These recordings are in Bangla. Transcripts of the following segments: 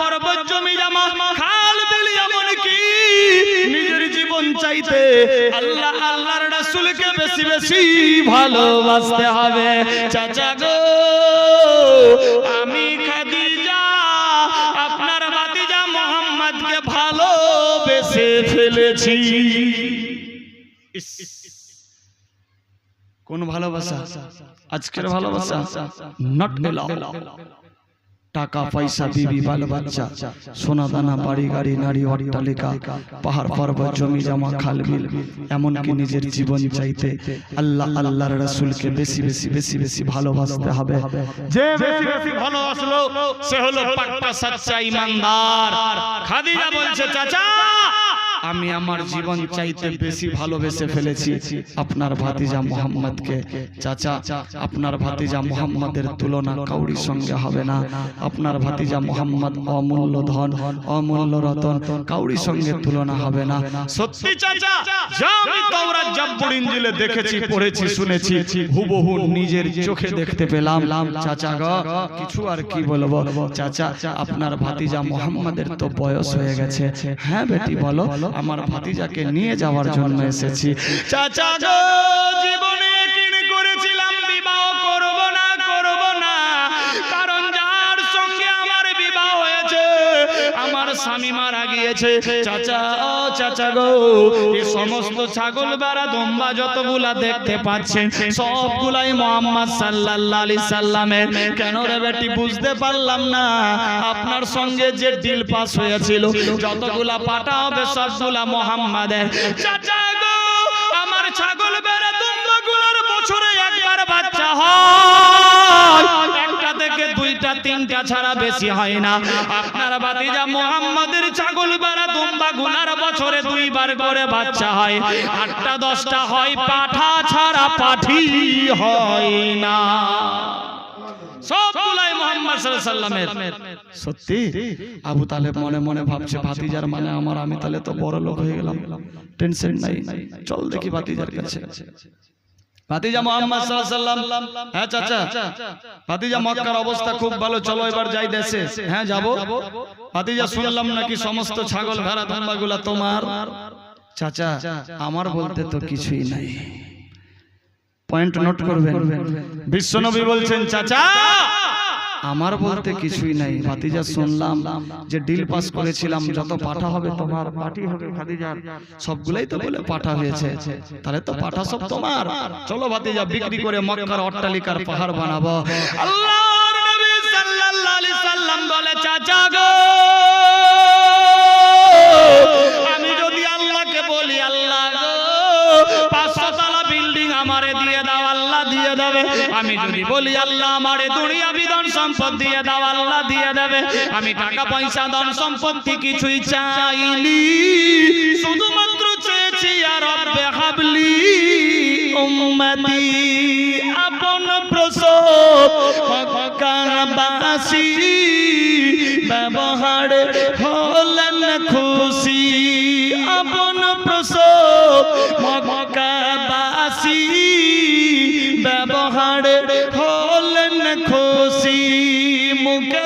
পর্বত, জমি জমা, খাল, বিল এমন কি নিজের জীবন আল্লাহ, আল্লাহর রাসূলকে বেশি বেশি ভালোবাসতে হবে। চাচা গো, আমি খাদিজা, আপনার ভাতিজা মোহাম্মদকে ভালোবেসে ফেলেছি। কোন ভালোবাসা? আজকের ভালোবাসা নট এলাও টাকা পয়সা বিবি বাল বাচ্চা সোনা দানা বাড়ি গাড়ি নারী অট্টালিকা পাহাড় পর্বত জমি জমা খাল বিল এমনকি নিজের জীবন চাইতে আল্লাহ আল্লাহর রাসূলকে বেশি বেশি বেশি বেশি ভালোবাসতে হবে। যে বেশি বেশি ভালোবাসলো সে হলো পাক্কা সচ্চা ইমানদার। খাদিজা বলছে চাচা আমি আমার জীবন চাইতে বেশি ভালোবেসে ফেলেছি। আপনার ভাতিজা মোহাম্মদকে। চাচা আপনার ভাতিজা মোহাম্মদের তুলনা কাউরির সঙ্গে হবে না। আপনার ভাতিজা মোহাম্মদ অমূল্য ধন অমূল্য রতন কাউরির সঙ্গে তুলনা হবে না। সত্যি চাচা যা আমি তাওরাত জাব্বুর দেখেছি পড়েছি শুনেছি। হুবহু নিজের চোখে দেখতে পেলাম। চাচা গো কিছু আর কি বলব? চাচা আপনার ভাতিজা মোহাম্মদের তো বয়স হয়ে গেছে হ্যাঁ বেটি বলো আমার ভাতিজাকে নিয়ে যাওয়ার জন্য এসেছি। চাচা গো জীবনে কিন করেছিলাম বিবাহ করব না করব না। কারণ স্বামী মারা গিয়েছে। চাচা ও চাচা গো এই সমস্ত ছাগল বেড়া দম্বা যতগুলা দেখতে পাচ্ছেন সবগুলাই মোহাম্মদ সাল্লাল্লাহু আলাইহি সাল্লামের। কেন রে বেটি বুঝতে পারলাম না। আপনার সঙ্গে যে ডিল পাস হয়েছিল যতগুলা পাটা হবে সবগুলা মোহাম্মদের। চাচা গো আমার ছাগল বেড়া দম্বাগুলার বছরে একবার তিনটা ছাড়া বেশি হয় না। আপনার বাতিজা মোহাম্মদের ছাগল বেড়া দুম্বা গুনার বছরে দুইবার করে বাচ্চা হয়। আটটা, দশটা হয়, পাঠা ছাড়া পাঠি হয় না। সত্যি? আবু তালেব মনে মনে ভাবছে, ভাতিজার মানে আমার, আমি তাহলে তো বড় লোক হয়ে গেলাম। টেনশন নাই। চল দেখি ভাতিজার কাছে। ভাতিজা মোহাম্মদ সাল্লাম হ্যাঁ চাচা। ভাতিজা মক্কার অবস্থা খুব ভালো চলো এবার যাই দেশে। হ্যাঁ যাব। ভাতিজা শুনলাম নাকি সমস্ত ছাগল ভেড়া দুম্বাগুলা তোমার। চাচা আমার বলতে তো কিছুই নাই। পয়েন্ট নোট করবেন। বিশ্বনবী বলছেন চাচা! আমার বলতে কিছুই নাই। ভাতিজা শুনলাম যে ডিল পাস করেছিলাম যত পাঠা হবে তোমার। পাটি হবে ভাতিজার। সবগুলাই তো বলে পাঠা হয়েছে। তাহলে তো পাঠা সব তোমার। চলো ভাতিজা বিক্রি করে মক্কার অট্টালিকার পাহাড়। বানাবো। আল্লাহর নবী সাল্লাল্লাহু আলাইহি সাল্লাম বলে চাচা গো আমি যদি বলি আল্লাহ আমারে দুনিয়া বিধন সম্পদ দিয়ে দাও আল্লাহ দিয়ে দেবে। আমি টাকা পয়সা ধন সম্পত্তি কিছুই চাইনি। শুধুমাত্র চেয়েছি আর রব্বে হাবলি উম্মতি। আপন প্রসব মক্কাবাসী ব্যবহার খুশি মুখে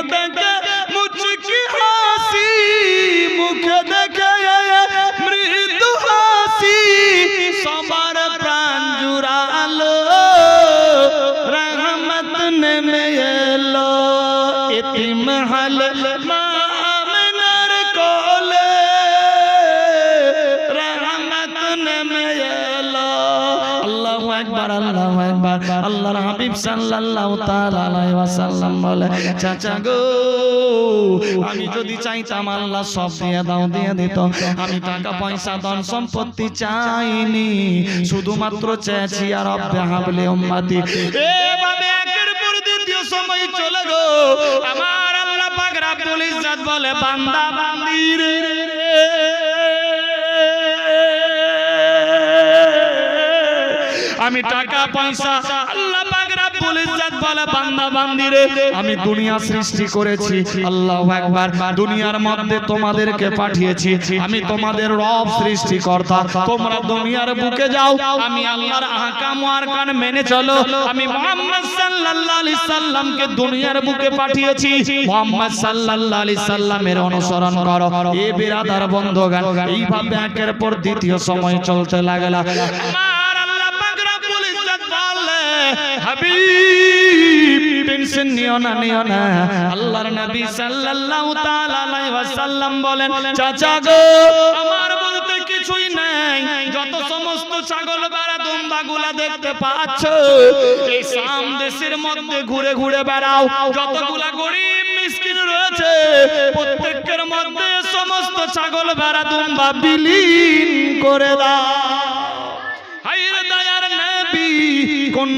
আকবার আল্লাহু আকবার আল্লাহর হাবিব সাল্লাল্লাহু তাআলা আলাইহি ওয়াসাল্লাম বলে, চাচা গো, আমি যদি চাইতাম আল্লাহ সব দিয়ে দাও, দিয়ে দিত। আমি টাকা, পয়সা, ধন সম্পত্তি চাইনি। শুধুমাত্র চেয়েছি আর রব্বে হাবলি উম্মতি। এভাবে একের পর দ্বিতীয় সময় চলে গো। আমার আল্লাহ পাক রাব্বুল ইজ্জত বলে, বান্দা আমি টাকা, পয়সা, আল্লাহ পাক রাব্বুল ইজ্জত বলে বান্দা বান্দিরে আমি দুনিয়া সৃষ্টি করেছি, আল্লাহু আকবার। দুনিয়ার মধ্যে তোমাদেরকে পাঠিয়েছি। আমি তোমাদের রব সৃষ্টিকর্তা। তোমরা দুনিয়ার বুকে যাও। আমি আল্লাহর আহকাম ও আরকান মেনে চলো। আমি মুহাম্মদ সাল্লাল্লাহু আলাইহি সাল্লামকে দুনিয়ার বুকে পাঠিয়েছি। মুহাম্মদ সাল্লাল্লাহু আলাইহি সাল্লামের অনুসরণ করো। এ বিরাদার বন্ধুগণ, এইভাবে একের পর দ্বিতীয় সময় চলতে লাগলা। হাবিব টেনশন নিও না নিও না। আল্লাহর নবী সাল্লাল্লাহু তাআলা আলাইহি ওয়াসাল্লাম বলেন চাচা গো আমার বলতে কিছুই নাই। যত সমস্ত ছাগল বেড়া দেখতে পাচ্ছ এই সাম দেশের মধ্যে ঘুরে ঘুরে বেড়াও। যতগুলা গরিব মিসকিন রয়েছে প্রত্যেকের মধ্যে সমস্ত ছাগল বেড়া দুম্বা বিলীন করে দাও। দয়ার নবী কোন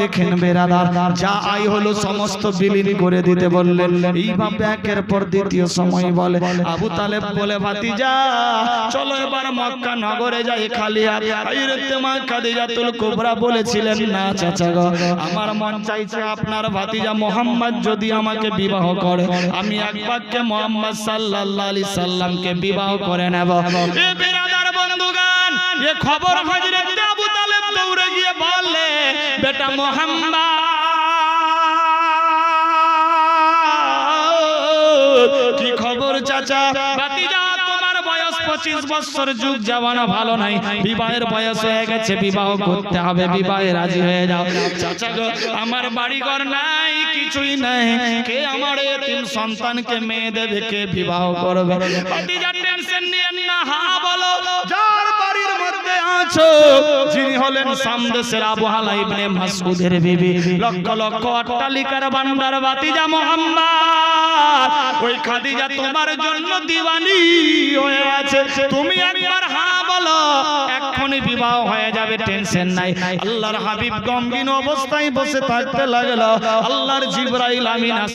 দেখেন যা আই হলো সমস্ত বিলীন করে দিতে বললেন। এইভাবে একের পর দ্বিতীয় সময় বলে, আবু তালেব বলে চলো এবার মক্কা নগরে যাই খালি খাদিজাতুল কুবরা বলেছিলেন, না চাচা গো, আমার মন চাইছে আপনার ভাতিজা মোহাম্মদ যদি আমাকে বিবাহ করে। আমি এক বাক্যে মোহাম্মদ সাল্লাল্লাহু আলাইহি সাল্লামকে বিবাহ করে নেব। খবর মোহাম্মদ। কি খবর চাচা? তোমার বয়স পঁচিশ বছর যুগ ভালো নাই। বিবাহের বয়স হয়ে গেছে বিবাহ করতে হবে বিবাহে রাজি হয়ে যাও। চাচা গো আমার বাড়ি ঘর নাই কিছুই নাই। কে আমার এতিম সন্তানকে মেয়ে দেবে কে বিবাহ করবে? ভাতিজা টেনশন নিয়ে না হা বলো। যার আছো যিনি হলেন সামদেশের আবহাওয়া ইবনে মাসউদের বিবি। লক্ষ লক্ষ অট্টালিকার বান্দার ভাতিজা মোহাম্মদ। ওই খাদিজা তোমার জন্য দিওয়ানি হয়ে আছে তুমি একবার হ্যাঁ বলো, এক্ষুনি বিবাহ হয়ে যাবে, টেনশন নাই। আল্লাহর হাবিব গমগিন অবস্থায় বসে থাকতে লাগল। আল্লাহর জিবরাইল আমিন